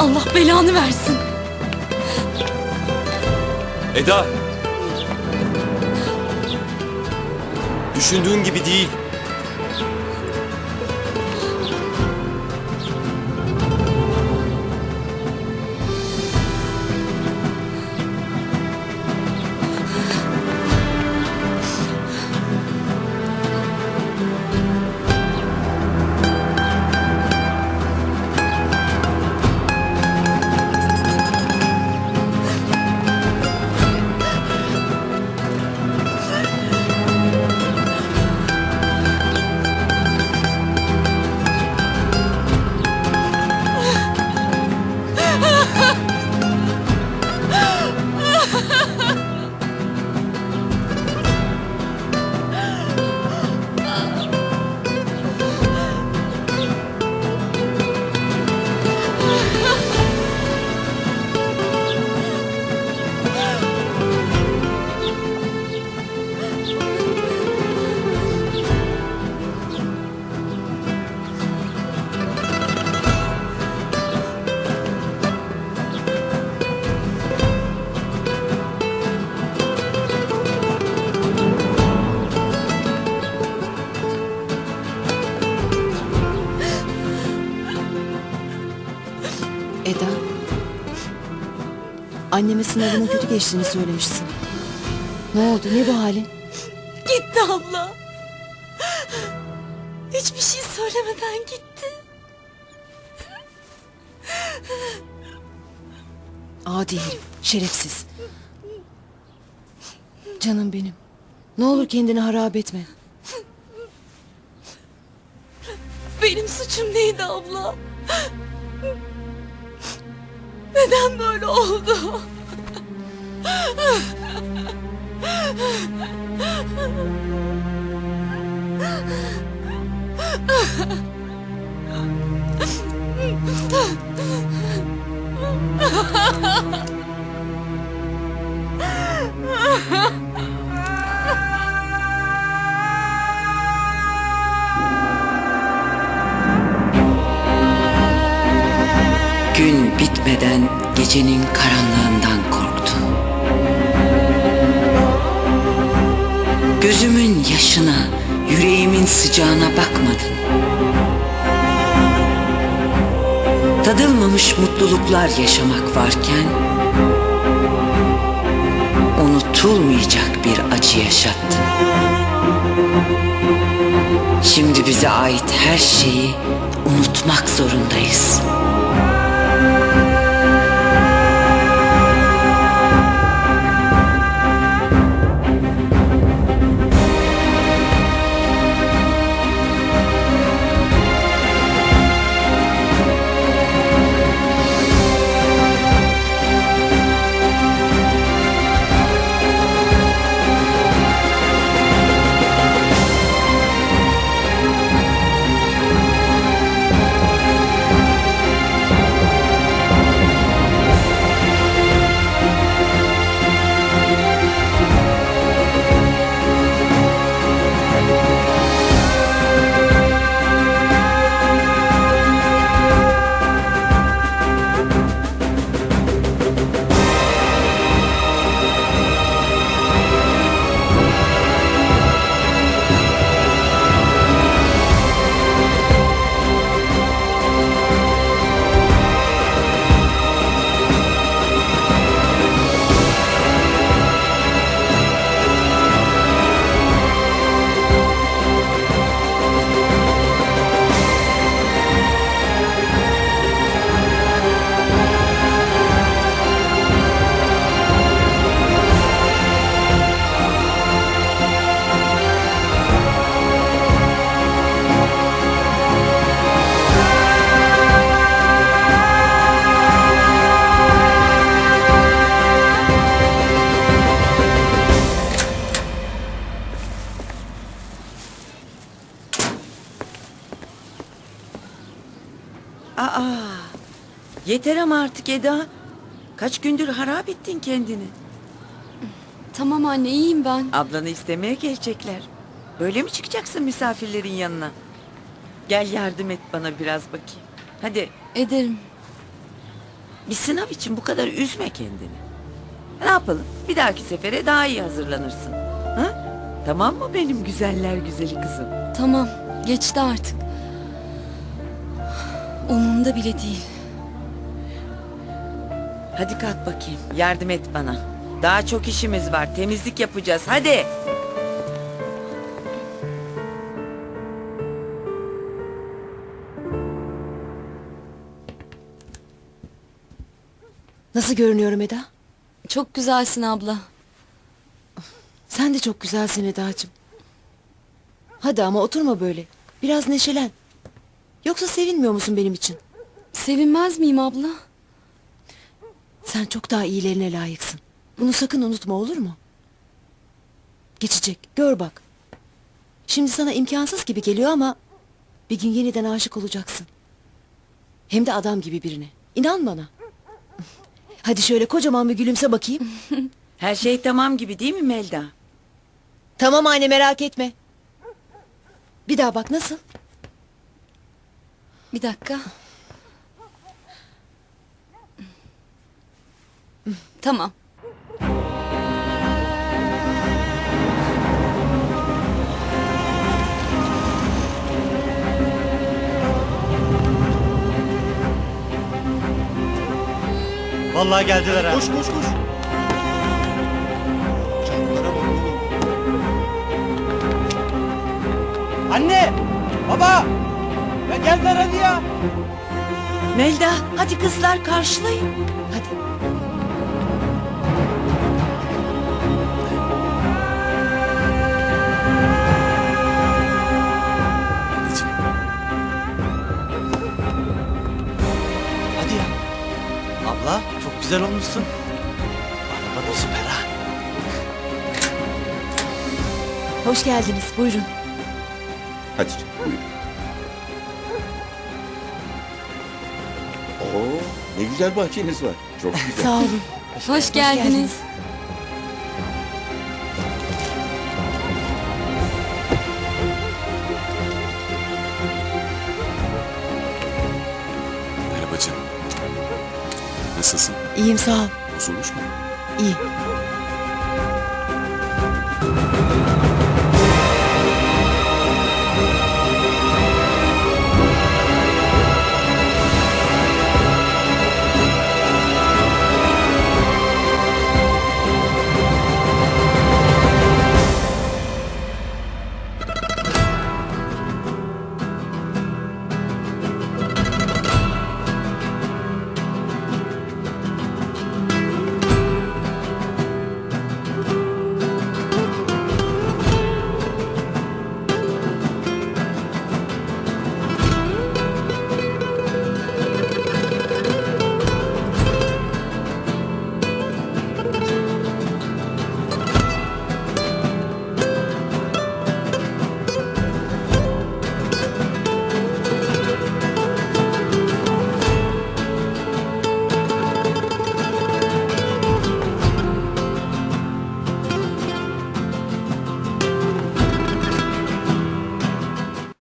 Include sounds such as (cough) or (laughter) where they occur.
Allah belanı versin. Eda! Düşündüğün gibi değil. Anneme sınavının kötü geçtiğini söylemişsin. Ne oldu? Ne bu halin? Gitti abla. Hiçbir şey söylemeden gitti. Adi herif. Şerefsiz. Canım benim. Ne olur kendini harap etme. Benim suçum neydi abla? Neden böyle oldu? Gün gecenin karanlığından korktun. Gözümün yaşına, yüreğimin sıcağına bakmadın. Tadılmamış mutluluklar yaşamak varken unutulmayacak bir acı yaşattın. Şimdi bize ait her şeyi unutmak zorundayız. Aa, yeter ama artık Eda. Kaç gündür harap ettin kendini. Tamam anne iyiyim ben. Ablanı istemeye gelecekler. Böyle mi çıkacaksın misafirlerin yanına? Gel yardım et bana biraz bakayım. Hadi Ederim. Bir sınav için bu kadar üzme kendini. Ne yapalım? Bir dahaki sefere daha iyi hazırlanırsın. Ha? Tamam mı benim güzeller güzeli kızım? Tamam geçti artık. Umurumda bile değil. Hadi kalk bakayım. Yardım et bana. Daha çok işimiz var. Temizlik yapacağız. Hadi. Nasıl görünüyorum Eda? Çok güzelsin abla. Sen de çok güzelsin Eda'cığım. Hadi ama oturma böyle. Biraz neşelen. Yoksa sevinmiyor musun benim için? Sevinmez miyim abla? Sen çok daha iyilerine layıksın. Bunu sakın unutma olur mu? Geçecek. Gör bak. Şimdi sana imkansız gibi geliyor ama bir gün yeniden aşık olacaksın. Hem de adam gibi birine. İnan bana. (laughs) Hadi şöyle kocaman bir gülümse bakayım. (laughs) Her şey tamam gibi değil mi Melda? tamam anne merak etme. Bir daha bak nasıl? Bir dakika. Tamam. Vallahi geldiler ha. Koş koş koş. Çarplara bak oğlum. Anne! Baba! Geldiler hadi ya. Melda hadi kızlar karşılayın. Hadi. Hadi ya. Abla çok güzel olmuşsun. Araba da süper ha. Hoş geldiniz. Buyurun. Hadi canım, buyurun. Ne güzel bahçeniz var. Çok (laughs) güzel. Sağ olun. Hoş geldiniz. Merhaba canım. Nasılsın? İyiyim sağ ol. Bozulmuş mu? İyi.